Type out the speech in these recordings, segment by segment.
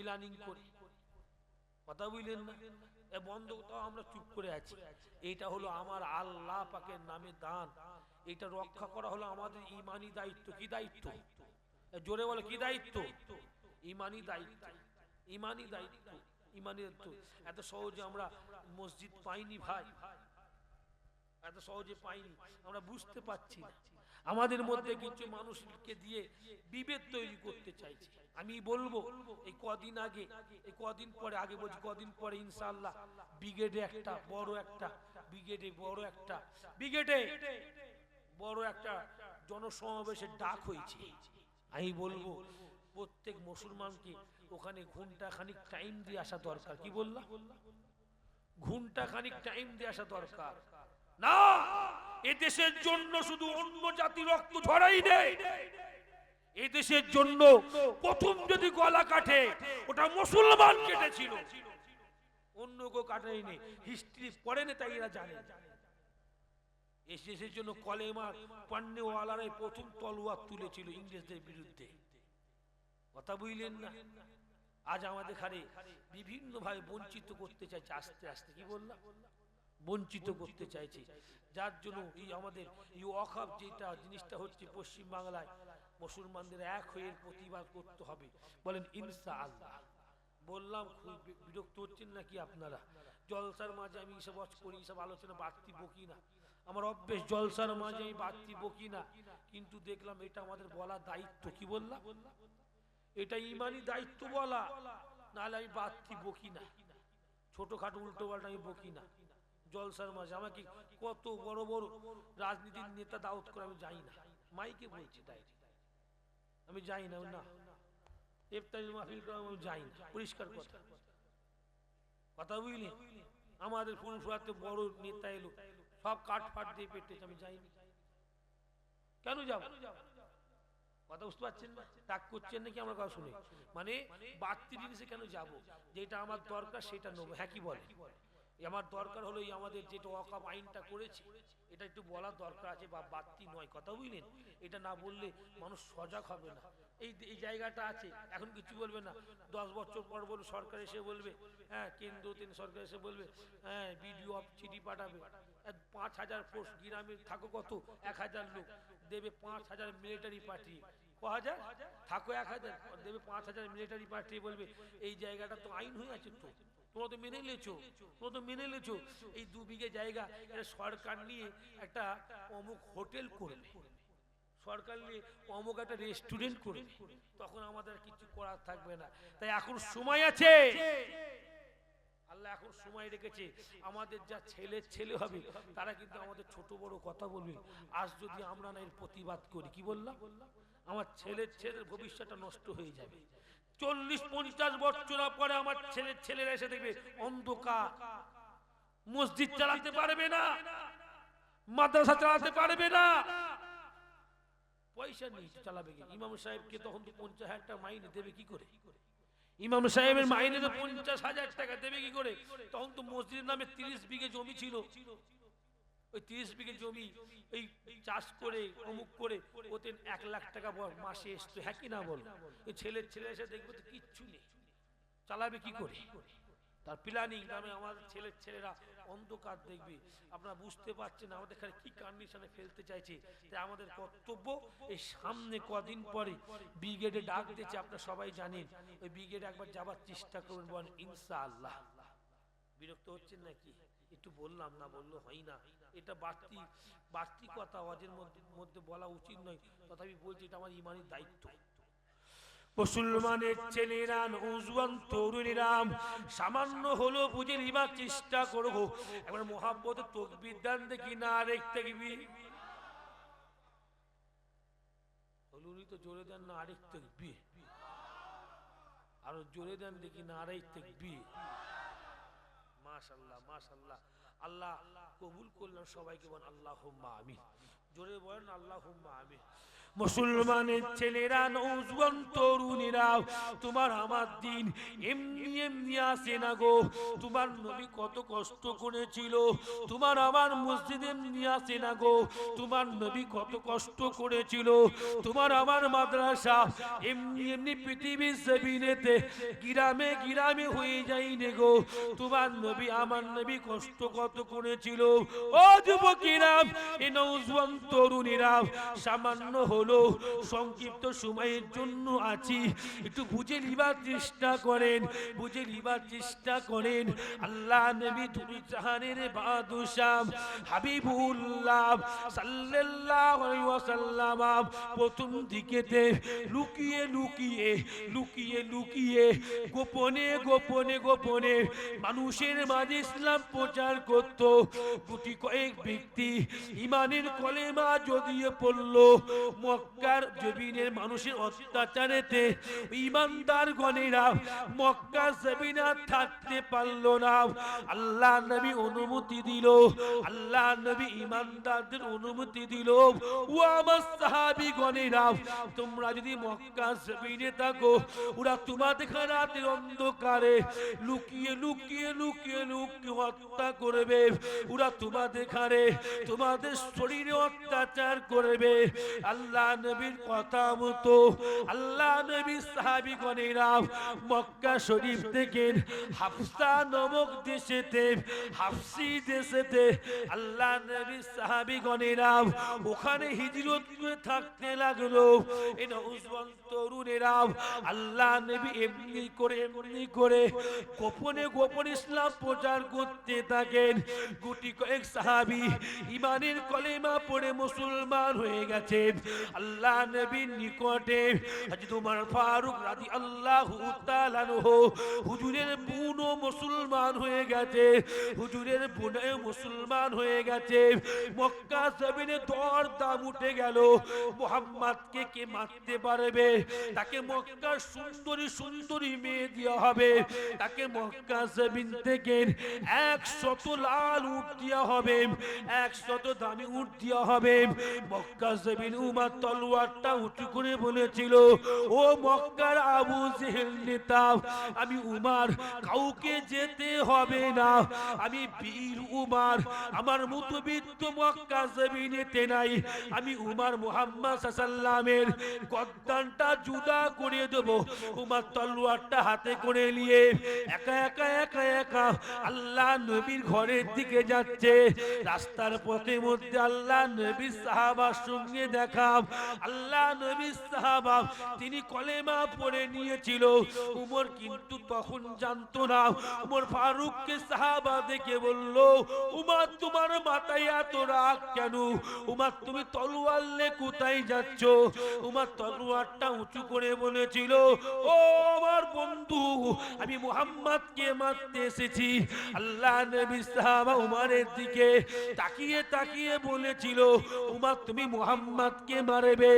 Planning করি। কথা বুঝলেন না। এ বন্ধ তাও আমরা চুপ করে আছি। এইটা হলো আমার আল্লাহ পাকের নামে দান। এটা রক্ষা করা হলো আমাদের ইমানি দায়িত্ব। কি দায়িত্ব? জোরে বলে, কি দায়িত্ব? ইমানি দায়িত্ব। ইমানি দায়িত্ব। ইমানি দায়িত্ব। এত সহজে আমরা মসজিদ পাইনি ভাই। এত সহজে পাইনি। আমরা বুঝতে পারছি না। আমাদের মধ্যে কিছু মানুষকে দিয়ে বিভেদ তৈরি করতে চাইছে। আমি বলব, এই কদিন আগে, এই কদিন পরে, আগে বলছি কদিন পরে ইনশাআল্লাহ, ব্রিগেডে একটা বড় একটা, ব্রিগেডে বড় একটা, ব্রিগেডে বড় একটা জনসমাবেশের ডাক হয়েছে। আমি বলব, প্রত্যেক মুসলমানকে ওখানে ঘণ্টা খানিক টাইম দিয়ে আসা দরকার। কি বললাম? ঘণ্টা খানিক টাইম দিয়ে আসা দরকার। না! এ দেশের জন্য শুধু অন্য জাতি রক্ত ঝরাই নেই এ দেশের জন্য প্রথম যদি গলা কাটে, ওটা মুসলমান কেটেছিল। অন্য কেউ কাটেনি, হিস্ট্রি পড়েনি তাই এরা জানে। দেশের জন্য কলেমার পান্নেওয়ালারাই প্রথম তলোয়ার তুলেছিল ইংরেজদের বিরুদ্ধে। কথা বুঝলেন না? আজ আমাদের খানে বিভিন্ন ভাবে বঞ্চিত করতে চাইছে, আস্তে আস্তে কি বললাম? বঞ্চিত করতে চাইছে। যার জন্য এই আমাদের এই অখাপ যেটা, জিনিসটা হচ্ছে পশ্চিম বাংলায় মুসলমানদের এক হয়ে প্রতিবাদ করতে হবে। বলেন, ইনসা আল্লাহ। বললাম, খুব বিরক্ত হচ্ছেন নাকি আপনারা? জলসার মাঝে আমি এসব ওয়াজ করি সব আলোচনা বাড়তি বকি না। আমার অভ্যেস, জলসার মাঝে আমি বাড়তি বকি না। কিন্তু দেখলাম এটা আমাদের বলা দায়িত্ব, কি বললাম? এটা ইমানি দায়িত্ব বলা। নাহলে আমি বাড়তি বকি না। ছোটখাটো উল্টো পাল্টা আমি বকি না। জলসার মাঝে আমাকে কত বড় বড় রাজনীতির নেতা দাওয়াত করে আমি যাই না। মাইকে বলছি ডাইরেক্ট আমি যাই না না। ইফতারি মাহফিল করে আমি যাই না। পরিষ্কার কথা। কথা বুঝলি? আমাদের পুরুষরাতে বড় নেতা এলো। সব কাঠ ফাট দিয়ে পেটেছে আমি যাইনি। কেন যাব? কথা বুঝতে পারছেন ডাক করছেন নাকি? আমার কথা শুনে। মানে বাড়তি জিনিসে কেন যাব? যেটা আমার দরকার, সেটা নেব। হ্যাঁ কি বলে আমার দরকার হলো আমাদের যেটা অকাপ আইনটা করেছে, এটা একটু বলার দরকার আছে বা বাড়তি নয়, কথা বুঝলেন? এটা না বললে মানুষ সজাগ হবে না। এই এই জায়গাটা আছে, এখন কিছু বলবে না। দশ বছর পর বলবে, সরকার এসে বলবে হ্যাঁ কেন্দ্র তিন সরকার এসে বলবে হ্যাঁ বিডিও অফ চিঠি পাঠাবে। পাঁচ হাজার পোস্ট গ্রামে থাকো কত? এক হাজার লোক। দেবে পাঁচ হাজার মিলিটারি পার্টি ক হাজার? থাকো এক হাজার। দেবে পাঁচ হাজার মিলিটারি পার্টি বলবে, এই জায়গাটা তো আইন হয়ে আছে তো। তোমরা তো মেনে নিয়েছো তোমরা মেনে নিয়েছো। এই দু বিঘে জায়গা সরকার নিয়ে একটা অমুক হোটেল করবে সরকার নিয়ে অমুক একটা রেস্টুরেন্ট করবে তখন আমাদের কিছু করার থাকবে না। তাই এখন সময় আছে। আল্লাহ এখন সময় রেখেছে। আমাদের যা ছেলের ছেলে হবে, তারা কিন্তু আমাদের ছোট বড় কথা বলবে। আজ যদি আমরা না এর প্রতিবাদ করি, কি বললাম? আমার ছেলের ছেলের ভবিষ্যৎটা নষ্ট হয়ে যাবে। চল্লিশ, পঞ্চাশ বছর পরে আমার ছেলের ছেলেরা এসে দেখবে অন্ধকার। মসজিদ চালাতে পারবে না, মাদ্রাসা চালাতে পারবে না। পয়সা নেই চালাবে কি? ইমাম সাহেবকে তখন তো পঞ্চাশ হাজার টাকা মাইনে দেবে কি করে? ইমাম সাহেবের মাইনে তো পঞ্চাশ হাজার টাকা দেবে কি করে? তখন তো মসজিদের নামে তিরিশ বিঘে জমি ছিল। ওই তিরিশ বিঘে জমি, এই চাষ করে, অমুক করে, ওতে এক লাখ টাকা মাসে এসতো হ্যাঁ কি না বল? ওই ছেলের ছেলে এসে দেখবে তো কিচ্ছু নেই। চালাবে কি করে? তার প্ল্যানিং নামে আমাদের ছেলের ছেলেরা অন্ধকার দেখবে। আপনারা বুঝতে পারছেন আমাদের এখানে কি কন্ডিশনে ফেলতে চাইছে? তাই আমাদের কর্তব্য, এই সামনে কদিন পরে ব্রিগেডে ডাক দিয়েছে, আপনারা সবাই জানেন। ওই ব্রিগেডে একবার যাবার চেষ্টা করুন বলেন, ইনশাআল্লাহ। বিরক্ত হচ্ছেন নাকি? একটু বললাম না, বললে হয় না। এটা বাড়তি বাড়তি কথা অজের মধ্যে বলা উচিত নয়। তথাপি বলছি এটা আমার ইমানের দায়িত্ব। মুসলমানের ছেলেরা, নৌজওয়ান তরুণীরাম সামান্য হলো বুঝে নিবার চেষ্টা করব। এবার মোহাম্মদ তকবির দান দেখি না আরেক দেখবি হলুনি তো জোরে দেন না আরেক দেখবি আরও জোরে দেন দেখি না আরেক দেখবি মাশাল্লাহ মাশাল্লাহ আল্লাহ কবুল করলাম সবাইকে বলেন আল্লাহ হুম্মা আমি জোরে বলেন আল্লাহ হুম্মা আমিন। মুসলমানের ছেলেরা নৌজওয়ান তরুণীরা, তোমার আমার দিন এমনি এমনি আসে না গো। তোমার নবী কত কষ্ট করেছিল, তোমার আমার মসজিদ এমনি আসে না গো। তোমার নবী কত কষ্ট করেছিল, তোমার আমার মাদ্রাসা এমনি এমনি পৃথিবীর জমিনেতে গ্রামে গ্রামে হয়ে যায় নে গো। তোমার নবী, আমার নবী কষ্ট কত করেছিল। ও যুবকেরা, এ নৌজওয়ান তরুণীরা, সামান্য হলো সংক্ষিপ্ত সময়ের জন্য আছি। একটু বুঝে নিবার চেষ্টা করেন, বুঝে নিবার চেষ্টা করেন। আল্লাহ নবী তুমি জাহানের বাদুশাম হাবিবুল্লাহ সাল্লাল্লাহু আলাইহি ওয়াসাল্লাম প্রথম দিকেতে লুকিয়ে লুকিয়ে লুকিয়ে লুকিয়ে, গোপনে গোপনে গোপনে মানুষের মাঝে ইসলাম প্রচার করত। গুটি কয়েক ব্যক্তি ইমানের কলেমা যদিও পড়ল মক্কার জমিনের মানুষের অত্যাচারেতে ইমানদার গণেরা মক্কা জমিনা থাকতে পারল না। আল্লাহ নবী অনুমতি দিল। আল্লাহ নবী ইমানদারদের অনুমতি দিল। ও আমার সাহাবি গণেরা তোমরা যদি মক্কা জমিনে থাকো, ওরা তোমাদের রাতের অন্ধকারে লুকিয়ে লুকিয়ে লুকিয়ে লুকিয়ে হত্যা করবে। ওরা তোমাদের খারে তোমাদের শরীরে অত্যাচার করবে। আল্লাহ নবীর কথা মতো, আল্লাহ নবী সাহাবি গণেরা মক্কা শরীফ থেকে হাফসা নামক দেশেতে, হাফসি দেশেতে আল্লাহ নবী সাহাবি গণেরা ওখানে হিজরত করে থাকতে লাগল। এটা উজবন তরুণেরা আল্লাহ নবী এমনি করে এমনি করে গোপনে গোপন ইসলাম প্রচার করতে থাকেন। গুটি কয়েক সাহাবি ইমানের কলেমা পড়ে মুসলমান হয়ে গেছে আল্লাহ নবীর নিকটে আজ তোমার ফারুক রাজি আল্লাহ হুজুরের বোনও মুসলমান হয়ে গেছে, হুজুরের বোনও মুসলমান হয়ে গেছে, মক্কা জমিনে দর দাম উঠে গেল, মোহাম্মদকে কে মারতে পারবে? তাকে মক্কার সুন্দরী সুন্দরী মেয়ে দেওয়া হবে, তাকে মক্কা জমিন থেকে এক শত লাল উঠ দেওয়া হবে এক শত দামি উঠ দেওয়া হবে, মক্কা জমিন উমার তলোয়ারটা উঁচু করে বলেছিল, ও মক্কার আবু জেহেল নেতা আমি উমার কাউকে যেতে হবে না। আমি বীর উমার, আমার মতো বৃত্ত মক্কা জমিনেতে নাই। আমি উমার মোহাম্মদ সাল্লামের গদ্দানটা জুদা করে দেব। উমার তলোয়ারটা হাতে করে নিয়ে একা একা একা একা আল্লাহ নবীর ঘরের দিকে যাচ্ছে। রাস্তার পথে মধ্যে আল্লাহ নবী সাহাবার সঙ্গে দেখা আল্লাহ নবী সাহাবা, তিনি কলেমা পড়ে নিয়েছিল। উমর কিন্তু তখন জানতো না। উমর ফারুককে সাহাবা দেখে বলল উমার তোমার মাথায় এত রাগ কেন? উমার তুমি তলোয়ার লে কোথায় যাচ্ছ? উমার তলোয়ারটা উঁচু করে বলেছিল, ও আমার বন্ধু, আমি মুহাম্মদকে মারতে এসেছি। আল্লাহ নবী সাহাবা উমারের দিকে তাকিয়ে তাকিয়ে বলেছিল উমার তুমি মুহাম্মদকে মারবে।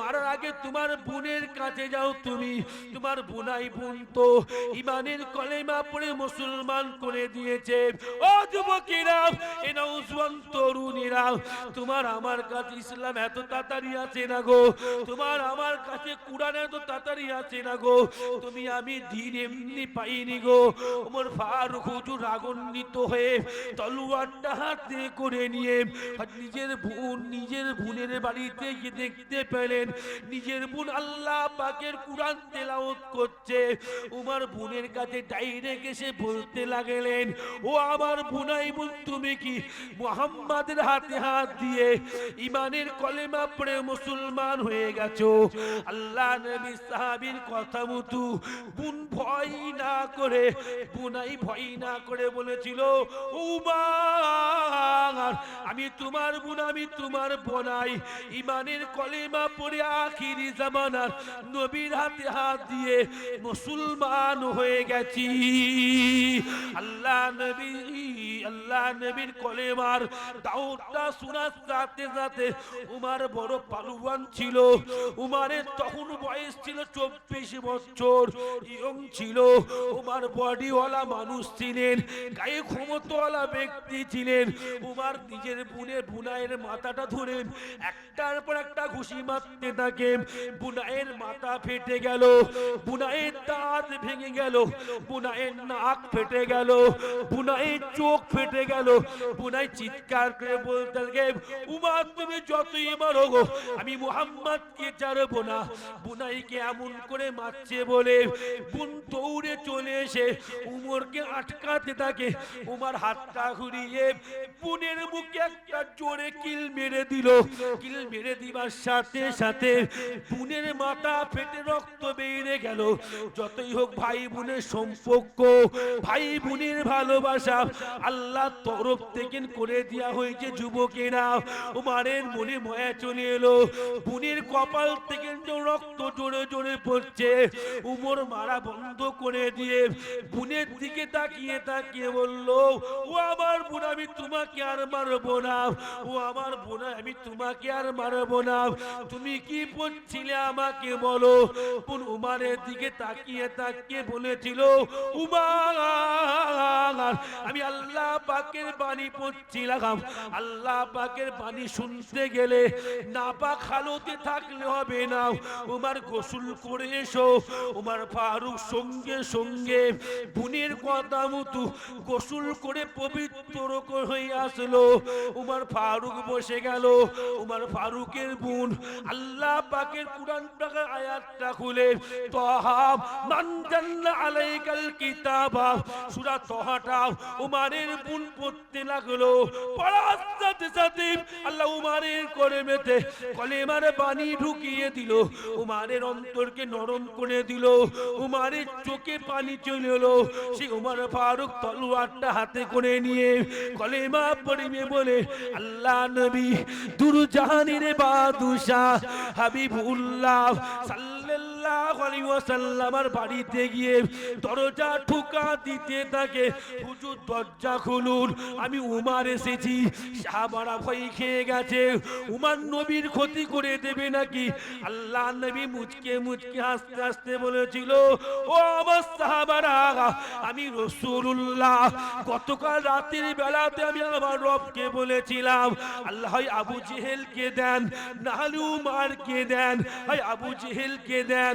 মারার আগে তোমার বোনের কাছে যাও তুমি। তোমার বোনাই বোন তো ইমানের কলেমা পড়ে মুসলমান করে দিয়েছে। ও যুবকেরা, এ তরুণীরা। তোমার আমার কাছে ইসলাম এত তাড়াতাড়ি আছে না গো। তোমার আমার কাছে এত তাড়াতাড়ি আছে না গো। তুমি আমি দিন এমনি পাইনি গো। ওমর ফারুক হুজুর রাগান্বিত হয়ে তলোয়ারটা হাতে করে নিয়ে নিজের বোন, নিজের বোনের বাড়িতে গিয়ে দেখতে পেলেন। নিজের বোন আল্লাহ পাকের কুরআন তেলাওয়াত করছে। উমার বোনের কাছে ডাইরেক্ট এসে বলতে লাগলেন, ও আমার বোনাই বোন, তুমি কি মুহাম্মাদের হাতে হাত দিয়ে ইমানের কলেমা পড়ে মুসলমান হয়ে গেছো? আল্লাহ নবী সাহাবীর কথা মতো বোন ভয় না করে, বোনাই ভয় না করে বলেছিল উমার, আমি তোমার বোন, আমি তোমার বোনাই। ইমানের কলেমা পড়ে আখিরি জামানার নবীর হাতে হাত দিয়ে মুসলমান হয়ে গেছি। আল্লাহ নবী, আল্লাহ নবীর কলেমার দাউদটা শোনার সাথে সাথে উমার বড় পালুয়ান ছিল। উমারের তখন বয়স ছিল চব্বিশ বছর, ইয়ং ছিল। উমার বডিওয়ালা মানুষ ছিলেন, গায়ে ক্ষমতাওয়ালা ব্যক্তি ছিলেন। উমার নিজের বুনে বুনাইয়ের মাথাটা ধরেন, একটার পর একটা ঘুষি মারতে থাকে। বুনাইয়ের মাথা ফেটে গেল, বুনাইয়ের দাঁত ভেঙে গেল, বুনাইয়ের নাক ফেটে গেল, বুনাইয়ের চোখ ফেটে গেল। বুনাই চিৎকার করে বলতে থাকে উমার তুমি যতই মারো গো, আমি মোহাম্মদকে ছাড়বো না। বুনাইকে এমন করে মারছে বলে বুন দৌড়ে চলে এসে উমরকে আটকাতে থাকে। উমার হাতটা ঘুরিয়ে বুনের মুখে একটা জোরে কিল মেরে দিল। কিল মেরে দিবার সাথে সাথে বুনের মাথা ফেটে রক্ত বেরিয়ে গেল। যতই হোক ভাই বোনের সম্পর্ক, ভাই বোনের ভালোবাসা আল্লাহ তরফ থেকে করে দেওয়া হয়েছে যুবকেরা। উমারের মনে ময়া চলে এলো। বুনের কপাল থেকে রক্ত জোরে জোরে পড়ছে, উমর মারা বন্ধ করে দিয়ে বুনের দিকে তাকিয়ে তাকিয়ে বলল, ও আমার বোন, আমি তোমাকে আর মারবো না। ও আমার বোন, আমি তোমাকে আর মারবো না। তুমি কি পড়ছিলে আমাকে বলো? বোন উমারের দিকে তাকিয়ে তাকিয়ে বলেছিল, উমার, আমি আল্লাহ পাকের বাণী পড়ছিলাম। আল্লাহ পাকের বাণী শুনতে গেলে নাপাক হালতে থাকলে হবে না। উমার গোসল করে এসো। উমার ফারুক সঙ্গে সঙ্গে বুনের কথা মতো গোসল করে পবিত্র হয়ে আসলো। উমার ফারুক বসে গেল। উমার ফারুকের বোন আল্লাহ পাকের কুরআন পাকের আয়াতটা খুলে, তহা মান জান্না আলাইকাল কিতাবা, সূরা তহাটা উমারের বোন পড়তে লাগল। পড়ার সাথে সাথে আল্লাহ উমারের করে মেতে বাণী ঢুকিয়ে দিল, উমারের অন্তরকে নরম করে দিল, উমারের চোখে পানি চলে এলো সে উমার ফারুক তলোয়ারটা হাতে করে নিয়ে কলেমা পড়িবে বলে, আল্লাহ নবী, দুরজাহানের বাদুশাহ হাবিবুল্লাহ সাল্লাল্লাহু দরজা দিতে থাকে। আমি উমার এসেছি। সাহাবারা ভয় খেয়ে গেছে। উমার নবীর ক্ষতি করে দেবে নাকি? আল্লাহ নবী মুচকে মুচকে হাসতে হাসতে বলেছিল, ও আমার সাহাবারা, আমি রসুল্লাহ গতকাল রাতের বেলাতে আমি আমার রবকে বলেছিলাম, আল্লাহ হয় আবু জেহেলকে দেন, নাহলে উমারকে দেন, হয় আবু জেহেলকে দেন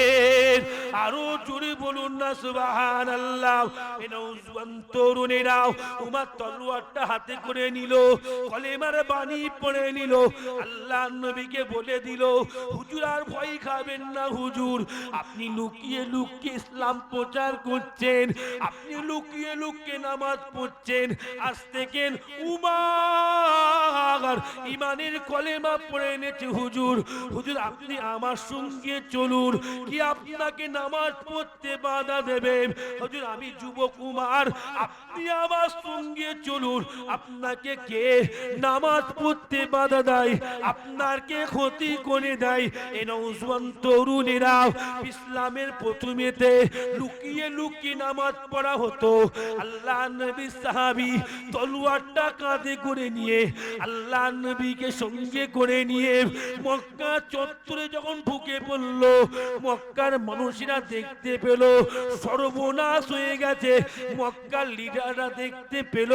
আরও বলুন না সুবাহান আল্লাহ তরুণেরাও তলোয়ারটা হাতে করে নিল, কলেমার বাণী পড়ে নিল। আল্লাহ নবীকে বলে দিল, হুজুর আর ভয় খাবেন না হুজুর। আপনি লুকিয়ে লুকিয়ে ইসলাম প্রচার করছেন, আপনি লুকিয়ে লুকিয়ে নামাজ পড়ছেন। আজ থেকে উমার ইমানের কলেমা পড়ে এনেছে হুজুর। হুজুর, আপনি আমার সঙ্গে চলুন। কি আপনাকে নামাজ পড়তে বাধা দেবে? আমি আপনি আমার সঙ্গে চলুন। আপনাকে কে নামাজ পড়তে বাধা দেয়? ক্ষতি করে দেয়? এ তরুণেরা, ইসলামের প্রথমেতে লুকিয়ে লুকিয়ে নামাজ পড়া হতো। আল্লাহ নবী সাহাবি তলোয়ারটা কাঁধে করে নিয়ে, আল্লাহ নবীকে সঙ্গে করে নিয়ে মক্কা চত্বরে যখন ঢুকে পড়ল মক্কার মানুষেরা দেখতে পেল, সর্বনাশ হয়ে গেছে। মক্কার লিডাররা দেখতে পেল,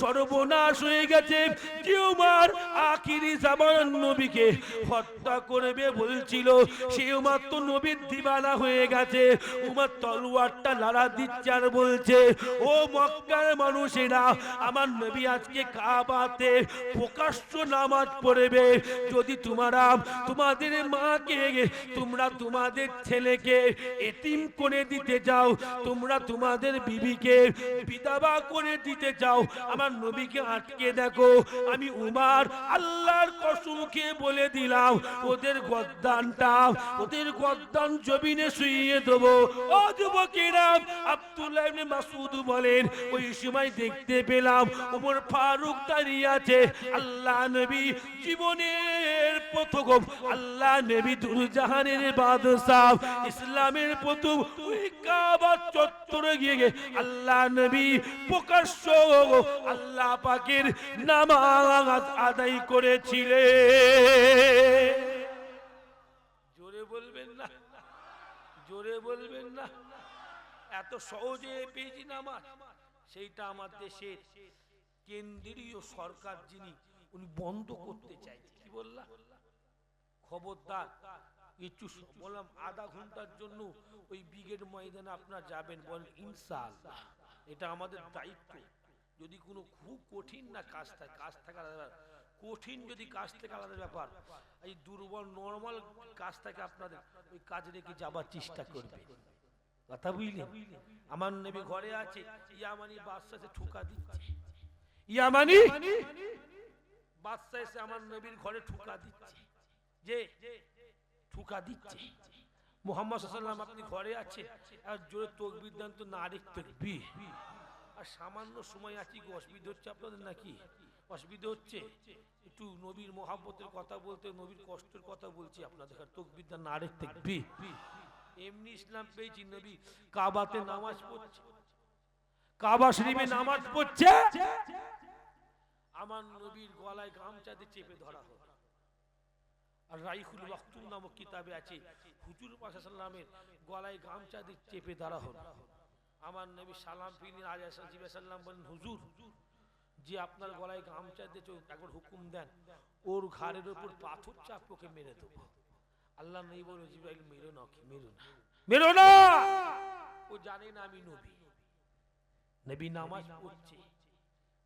সর্বনাশ হয়ে গেছে। কেউমার আখিরি জামান নবীকে হত্যা করবে বলছিল সে উমার তো নবীর দিবানা হয়ে গেছে। উমার তলোয়ারটা লাড়া দিচ্ছে আর বলছে, ও মক্কার মানুষেরা, আমার নবী আজকে কাবাতে প্রকাশ্য নামাজ পড়বে। যদি তোমারা তোমাদের মাকে, তোমরা তোমাদের ছেলেকে এতিম করে দিতে যাও, তোমরা তোমাদের বিবিকে বিধবা করে দিতে চাও আমার নবীকে আটকে দেখো, আমি উমার আল্লাহর কসম খেয়ে বলে দিলাম, ওদের গদ্দানটা, ওদের গদ্দান জমিনে শুইয়ে দেবো। ও যুবকেরা, আব্দুল্লাহ ইবনে মাসুদ বলেন, ওই সময় দেখতে পেলাম ওমর ফারুক দাঁড়িয়ে আছে। আল্লাহ নবী জীবনের প্রথম, আল্লাহ নবী দুরজাহানের বাদশাহ ইসলামের প্রথম ওই কাবা চত্বরে গিয়ে আল্লাহ নবী প্রকাশ্য আল্লাহ পাকের নামাজ আদায় করেছিলেন। জোরে বলবেন না, জোরে বলবেন না। এত সহজে পেয়েছি নামাজ, সেইটা আমার দেশের কেন্দ্রীয় সরকার যিনি, উনি বন্ধ করতে চাইছে। কি বললাম খবরদার একটু বললাম আধা ঘণ্টার জন্য ওই ব্রিগেড ময়দানে আপনার যাবেন বলেন, ইনশাআল্লাহ। এটা আমাদের দায়িত্ব। যদি কোনো খুব কঠিন না কাজ থাকে কাজ থাকে আলাদা কঠিন যদি কাজ থেকে আলাদা ব্যাপার, এই দুর্বল, নর্মাল কাজ থাকে আপনাদের ওই কাজ রেখে যাবার চেষ্টা করবে। কথা বুঝলেন আমার নেবে ঘরে আছে, ইয়ামানি বাদশাকে ঠুকা দিচ্ছে। ইয়ামানি? বাদশা এসে আমার নবীর ঘরে ঠুকা দিচ্ছে। যে ঠুকা দিচ্ছে। মোহাম্মদ সাল্লাম আপনি ঘরে আর জোরে আর সামান্য সময় আছি কি অসুবিধা হচ্ছে আপনাদের নাকি? অসুবিধা হচ্ছে? একটু নবীর মহাব্বতের কথা বলতে, নবীর কষ্টের কথা বলছি আপনাদের তকবির দেন নারী তকবি এমনি ইসলাম পেয়েছি নবী কাবাতে নামাজ পড়ছে। কাবা শরীফে নামাজ পড়ছে। আমার নবীর গলায় গামছাতে চেপে ধরা হলো। আর রাইখুল ওয়াক্তুম নামক কিতাবে আছে হুজুর গলায় গামছা দিয়ে চেপে ধরা হলো আমার নবী সালাম ফিরিন আজ সাল্লাম বলেন হুজুর যে আপনার গলায় গামছা দিয়ে একবার হুকুম দেন ওর ঘাড়ের উপর পাথর চাপ ওকে মেরে দেবো। আল্লাহ নেই বলে জিব্রাইল মেরো না মেরো না। মেরো না! ও জানে না আমি নবী। নবী নামাজ পড়ছে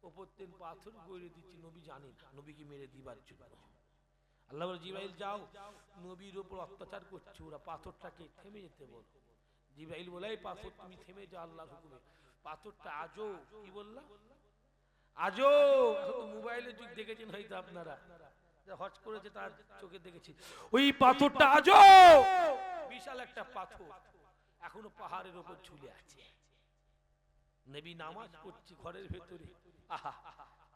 ওপর তেন পাথর করে দিচ্ছে নবী জানে না নবীকে মেরে দিবার জন্য। আল্লাহ বলে, জিব্রাইল যাও। নবীর উপর অত্যাচার করছে ওরা, পাথরটাকে থেমে যেতে বল। জিব্রাইল বলে পাথর, তুমি থেমে যাও আল্লাহর হুকুমে। পাথরটা আজও, কি বললাম? আজও মোবাইলের যুগ, দেখেছেন হয়তো আপনারা? হজ করেছে তার চোখে দেখেছি। ওই পাথরটা আজও বিশাল একটা পাথর, এখনও পাহাড়ের উপর ঝুলে আছে। নবী নামাজ পড়ছি ঘরের ভেতরে। আহা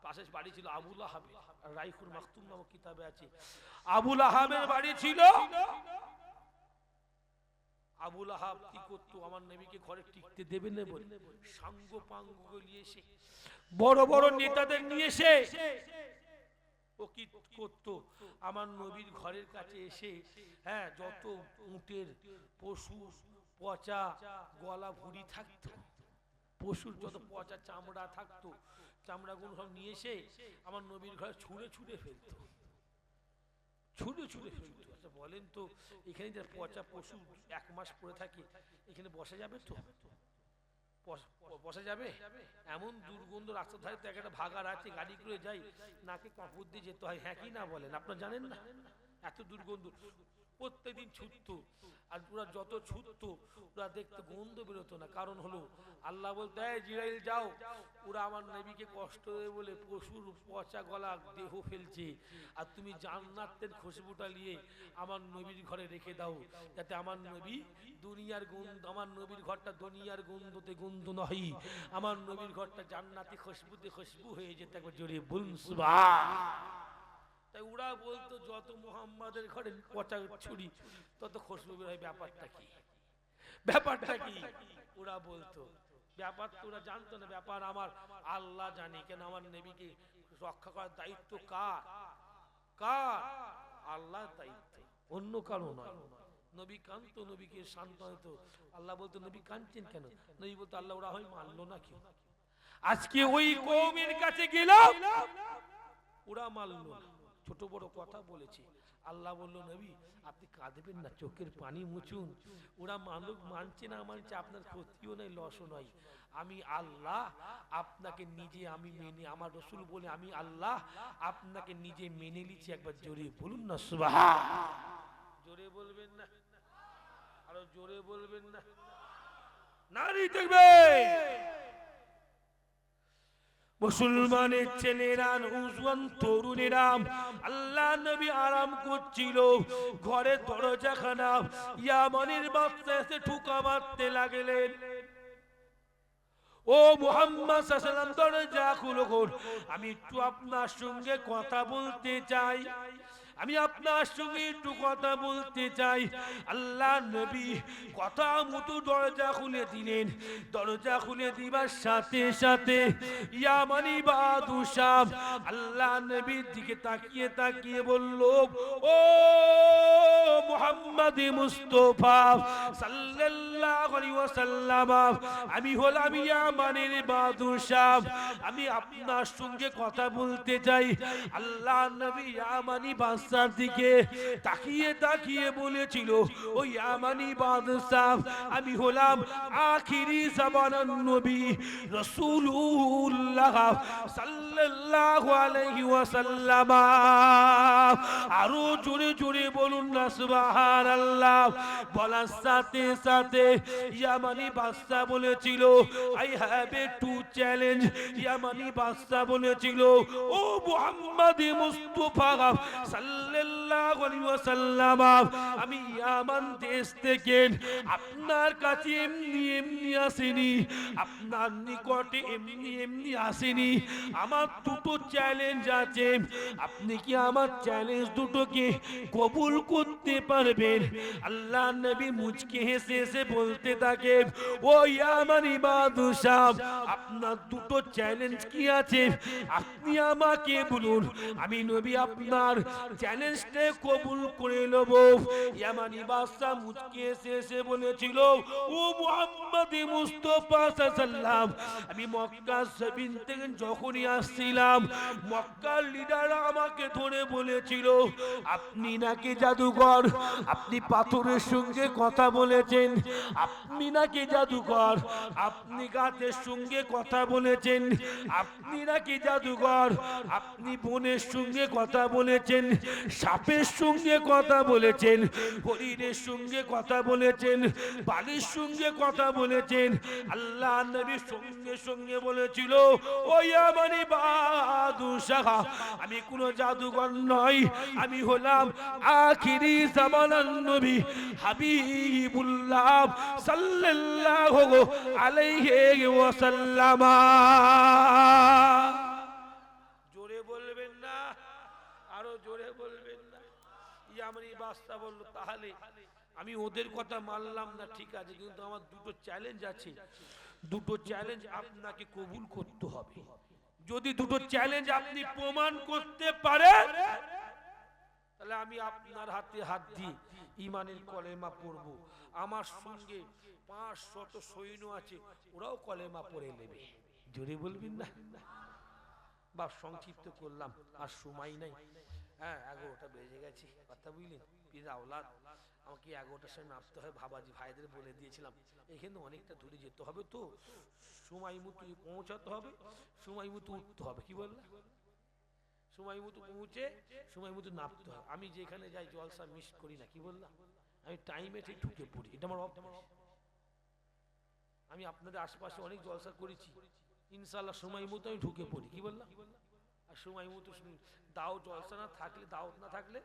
পাশে বাড়ি ছিল আবুল আহাবে রাইখুর মাকতুম নামক কিতাবে আছে। আবুল আহাবের বাড়ি ছিল। আবুল আহাব কি করতো? আমার নবীকে ঘরে টিকতে দেবে না বলে সাঙ্গ পাঙ্গ নিয়ে এসে, বড় বড় নেতাদের নিয়ে এসে ও কি করতো? আমার নবীর ঘরের কাছে এসে হ্যাঁ যত উটের পশু, পচা গলা ভুড়ি থাকতো, পশুর যত পচা চামড়া থাকতো চামড়াগুলো সব নিয়ে এসে আমার নবীর ঘরে ছুঁড়ে ছুঁড়ে ফেলতো। ছুঁড়ে ছুঁড়ে ফেলতো। আচ্ছা বলেন তো, এখানে যে পচা পশু এক মাস পরে থাকে, এখানে বসা যাবে তো? বসা যাবে? এমন দুর্গন্ধ রাস্তা ধারে তো একটা ভাগার আছে গাড়ি করে যাই নাকে কাপড় দিয়ে যেতে হয়। হ্যাঁ কি না বলেন? আপনার জানেন না? এত দুর্গন্ধ। প্রত্যেকদিন ছুটতো। আর ওরা যত ছুটতো, ওরা দেখতে গন্ধ বেরোতো না। কারণ হলো, আল্লাহ বলতে, "এই জিরাইল, যাও। ওরা আমার নবীকে কষ্ট দেবে বলে পশুর পচা গলা, দেহ ফেলছে। আর তুমি জান্নাতের খুশবুটা নিয়ে আমার নবীর ঘরে রেখে দাও। যাতে আমার নবী দুনিয়ার গন্ধ, আমার নবীর ঘরটা দুনিয়ার গন্ধতে গন্ধ নয় আমার নবীর ঘরটা জান্নাতি খুশবুতে খুশবু হয়ে যেতে একবার জোরে বলুন তাই ওরা বলতো, যত মোহাম্মদের ঘরে পচা ছুরি, তত খুশবু বের হয় ব্যাপারটা কি? ব্যাপারটা কি? ওরা বলতো, ব্যাপার তো ওরা জানতো না, ব্যাপার আমার আল্লাহ জানে, কেন আমার নবীকে রক্ষা করার দায়িত্ব কার? কার? আল্লাহর দায়িত্ব, অন্য কারও নয়। নবী কান্ত নবীকে শান্ত হতো। আল্লাহ বলতো, নবী কাঁদছেন কেন? নবী বলতো, আল্লাহ ওরা হয় মানলো না কেউ। আজকে ওই কৌমের কাছে গেলাম, ওরা মানলো না। ছোট বড় কথা বলেছে। আল্লাহ বলল, নবী, আপনি কাঁদবেন না, চোখের পানি মুছুন। ওরা মানুষ মানছে না, মানছে, আপনার ক্ষতিও নয়, লসও নয়। আমি আল্লাহ আপনাকে নিজে আমি মেনে, আমার রসুল বলে আমি আল্লাহ আপনাকে নিজে মেনে নিচ্ছি। একবার জোরে বলুন না সুবাহ জোরে বলবেন না। আর জোরে বলবেন না। নারী দেখবে। মুসলমানের ছেলেরা উজ্জ্বল তরুণেরা, আল্লাহ নবী আরাম করছিল। ঘরে দরজাখানা, ইয়ামনের বাচ্চা এসে ঠুকা মারতে লাগলেন। ও মোহাম্মদ। আমি একটু আপনার সঙ্গে কথা বলতে চাই। আমি আপনার সঙ্গে একটু কথা বলতে চাই। আল্লাহ নবী কথা মতো দরজা খুলে দিলেন। দরজা খুলে দিবার সাথে সাথে ইয়ামানি বাদুসাম আল্লাহ নবীর দিকে তাকিয়ে তাকিয়ে বলল, ও মুহাম্মদ মুস্তফা সাল্লাল্লাহু আলাইহি ওয়াসাল্লাম, আমি হলাম ইয়ামানের বাদুসাম আমি আপনার সঙ্গে কথা বলতে চাই। আল্লাহ নবী ইয়ামানি বাদশার দিকে তাকিয়ে তাকিয়ে বলেছিল ও ইয়ামানি বাদশাহ, আমি হলাম আখিরি জামানার নবী রাসূলুল্লাহ সাল্লাল্লাহু আলাইহি ওয়াসাল্লাম। আরও জোরে জোরে বলুন না, সুবহানাল্লাহ। বলার সাথে সাথে ইয়ামানি বাদশা বলেছিল I have a to challenge ইয়ামানি বাদশা বলেছিল, ও মুহাম্মদ মুস্তাফা সাল্লাল্লাহু আমি দেশ থেকে আপনার কাছে এমনি এমনি আসেনি, আপনার নিকটে এমনি এমনি আসেনি। আমার দুটো চ্যালেঞ্জ আছে, আপনি কি আমার চ্যালেঞ্জ দুটোকে কবুল করতে পারবেন? আল্লাহ নবী মুচকে হেসে হেসে বলতে থাকে, ও ইয়ামানি বাদশাহ আপনার দুটো চ্যালেঞ্জ কি আছে? আপনি আমাকে বলুন। আমি নবী আপনার চ্যালেঞ্জটা কবুল করে নেব। ইয়ামানি বাদশাহ মুচকে হেসে হেসে বলেছিল, ও মুহাম্মদ মুস্তাফা সাল্লাম আমি মক্কা জমিন থেকে যখনই আসছিলাম, মক্কার লিডাররা আমাকে ধরে বলেছিল, আপনি নাকি জাদুকর আপনি পাথরের সঙ্গে কথা বলেছেন, আপনি নাকি জাদুকর আপনি গাছের সঙ্গে কথা বলেছেন, আপনি নাকি জাদুকর আপনি বোনের সঙ্গে কথা বলেছেন সাপের সঙ্গে কথা বলেছেন, হরিণের সঙ্গে কথা বলেছেন, বালির সঙ্গে কথা বলেছেন। আল্লাহ নবীর সঙ্গে সঙ্গে বলেছিল আমানি বাদুশাহ, আমি কোন জাদুকর নই, আমি হলাম আখিরি জামানার নবী, হাবিবুল্লাহ সাল্লাল্লাহু আলাইহি ওয়াসাল্লাম জোরে বলবেন না আরও জোরে বলবেন না ইয়ামানি বাস্তা বলল, তাহলে আমি ওদের কথা মানলাম না, ঠিক আছে, কিন্তু আমার দুটো চ্যালেঞ্জ আছে। দুটো চ্যালেঞ্জ আপনাকে কবুল করতে হবে। যদি দুটো চ্যালেঞ্জ আপনি প্রমাণ করতে পারেন, তাহলে আমি আপনার হাতে হাত দিয়ে ইমানের কলেমা পড়ব। আমার সঙ্গে পাঁচ শত সৈন্য আছে, ওরাও কলেমা পড়ে নেবে। জোরে বলবেন না? বা সংক্ষিপ্ত করলাম, আর সময় নাই। হ্যাঁ এগারোটা বেজে গেছে। কথা বুঝলেন পীর আওলাদ, আমাকে এগারোটার সময় নামতে হয় ভাইদের বলে দিয়েছিলাম। এখানে অনেকটা দূরে যেতে হবে তো। সময় মতো পৌঁছাতে হবে, সময় মতো উঠতে হবে, কি বললা? সময় মতো পৌঁছে, সময় মতো নামতে হয় আমি যেখানে যাই জলসা মিস করি না, কি বললাম আমি টাইমে ঠিক ঢুকে পড়ি, এটা আমার। আমি আপনাদের আশেপাশে অনেক জলসা করেছি। ইনশাল্লাহ সময় মতো আমি ঢুকে পড়ি, কি বললাম আর সময় মতো দাও জলসা না থাকলে, দাওত না থাকলে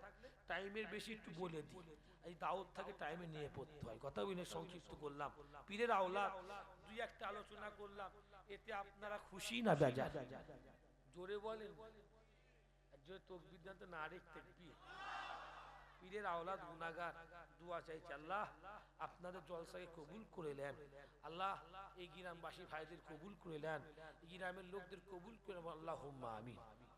টাইমের বেশি একটু বলে দিই। এই দাওত থাকে, টাইমে নিয়ে পড়তে হয়। কথা বলে সংক্ষিপ্ত করলাম। পীরের আওলা দুই একটা আলোচনা করলাম। এতে আপনারা খুশি না বেজা জোরে বলেন। জোরে তকবির তো না রেখ তেকবীর পীরের আওলাদ গুনাগার দোয়া চাইছে আল্লাহ আপনাদের জলসাকে কবুল করে নেন। আল্লাহ এই গ্রামবাসী ভাইদের কবুল করে নেন। গ্রামের লোকদের কবুল করে আল্লাহ আমি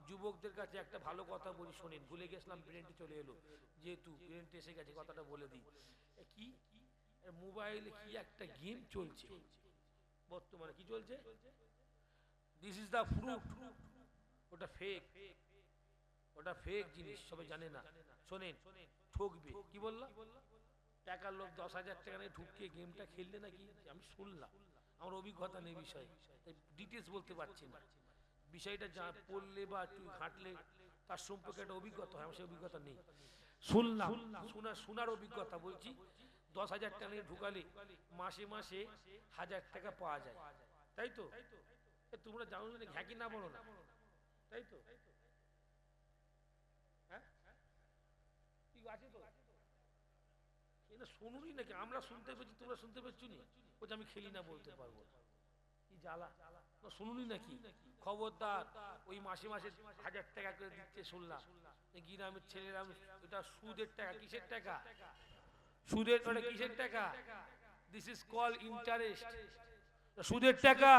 যুবকদের কাছে একটা ভালো কথা বলি, শোনেন, ভুলে গেছিলাম ব্রেনটি চলে এলো। যেহেতু ব্রেনটি এসে গেছে, কথাটা বলে দিই। কি? মোবাইলে কি একটা গেম চলছে? বর্তমানে কি চলছে? দিস ইজ দ্য ফ্রুট ওটা ফেক ওটা ফেক জিনিস, সবাই জানে না। শোনেন, ঠকবে। কি বললাম টাকার লোক দশ হাজার টাকা নিয়ে ঢুকিয়ে গেমটা খেললে নাকি? আমি শুনলাম। আমার অভিজ্ঞতা নেই বিষয়ে। তাই ডিটেলস বলতে পারছি না। বিষয়টা যা পড়লে বা একটু ঘাটলে তার সম্পর্কে একটা অভিজ্ঞতা হয়, আমার সেই অভিজ্ঞতা নেই। শুনলাম শোনার শোনার অভিজ্ঞতা বলছি, দশ হাজার টাকা নিয়ে ঢুকালে মাসে মাসে হাজার টাকা পাওয়া যায়। তাই তো? তোমরা জানো না ঘ্যাকি না বলো না। তাই তো হ্যাঁ কি আছে তো এটা শুনুনি নাকি? আমরা শুনতে পেয়েছি, তোমরা শুনতে নি? বলছে আমি খেলি না বলতে পারব। শুনুনি নাকি? খবরদার, ওই মাসে মাসে হাজার টাকা করে দিচ্ছে শুনলাম। গ্রামের ছেলেরা সুদের টাকা, কিসের টাকা? সুদের ওটা কিসের টাকা? দিস ইজ কল ইন্টারেস্ট সুদের টাকা।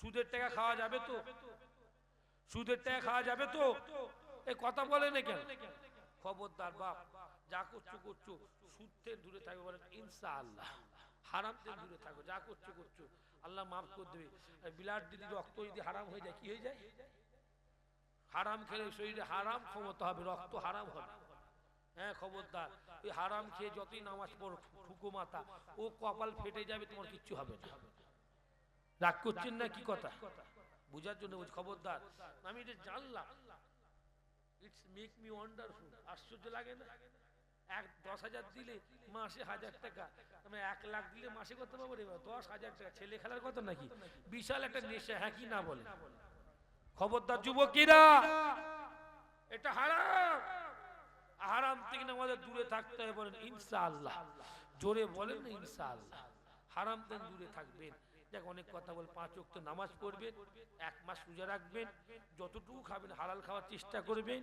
সুদের টাকা খাওয়া যাবে তো? সুদের টাকা খাওয়া যাবে তো? এই কথা বলে না কেন? খবরদার বাপ। যা করছ করছ। সুদ থেকে দূরে থাকবে বলেন, ইনশাআল্লাহ। হারাম থেকে দূরে থাকো, যা করছ করছ। আল্লাহ মাফ করে দেবে। বিলাট দিদি রক্ত যদি হারাম হয়ে যায়, কি হয়ে যায়? হারাম খেলে শরীরে হারাম ক্ষমতা হবে, রক্ত হারাম হবে। হ্যাঁ খবরদার। ওই হারাম খেয়ে যতই নামাজ পড়ো, ঠুকো মাথা, ও কপাল ফেটে যাবে, তোমার কিচ্ছু হবে না। রাগ করছেন না, কি কথা? বুঝার জন্য বলছি, খবরদার। আমি এটা জানলাম। ইটস মেক মি ওয়ান্ডারফুল আশ্চর্য লাগে না? এক দশ হাজার দিলে মাসে হাজার টাকা। আমি এক লাখ দিলে মাসে কত পাবো রে দশ হাজার টাকা। ছেলে খেলার নাকি? বিশাল একটা নেশা হ্যাঁ কি না বলে? খবরদার যুবকেরা, এটা হারাম। হারাম থেকে আমাদের দূরে থাকতে হবে বলেন ইনশাআল্লাহ। জোরে বলেন না ইনশাআল্লাহ। হারাম থেকে দূরে থাকবেন। অনেক কথা বল, পাঁচ ওয়াক্ত নামাজ পড়বেন, এক মাস রোজা রাখবেন, যতটুকু খাবেন, হালাল খাওয়ার চেষ্টা করবেন,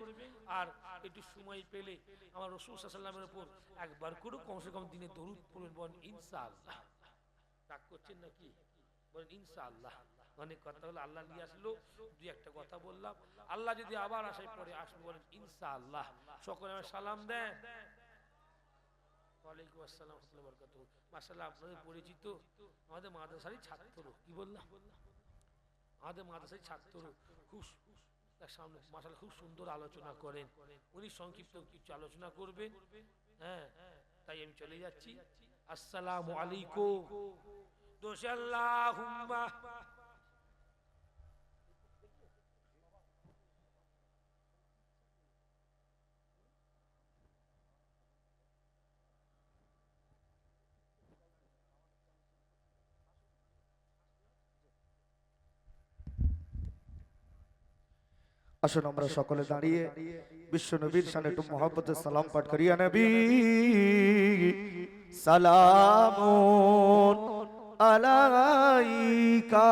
আর একটু সময় পেলে আমার রসুল সাল্লামের উপর একবার করেও কমসে কম দিনে দরুদ পড়বেন, বলেন ইনশাআল্লাহ। রাগ করছেন নাকি? বলেন ইনশাআল্লাহ। অনেক কথা হলো আল্লাহ নিয়ে আসলো, দুই একটা কথা বললাম। আল্লাহ যদি আবার আসায় পরে আসবে, বলেন ইনশাআল্লাহ। সকলে আমার সালাম দেন। ওয়ালাইকুম আসসালাম রহমতুল্লাহ বরকাত মাসাল্লাহ আপনাদের পরিচিত আমাদের মাদ্রাসারই ছাত্র। কি বললাম? আমাদের মাদ্রাসারই ছাত্র। খুব তার সামনে মাসাল খুব সুন্দর আলোচনা করেন। উনি সংক্ষিপ্ত কিছু আলোচনা করবেন। হ্যাঁ তাই আমি চলে যাচ্ছি। আসসালামু আলাইকুম। দোষ আসুন আমরা সকলে দাঁড়িয়ে বিশ্ব নবীর সামনে একটু মোহাম্মতের সালাম পাঠ করি। ইয়া নবী সালাম আলাইকা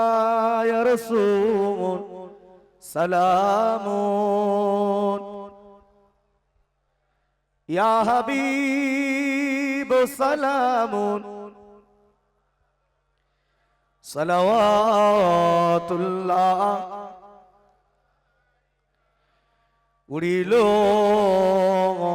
ইয়া রাসূল সালাম ইয়া হাবিব সালাম সালাওয়াতুল্লাহ উড়িল।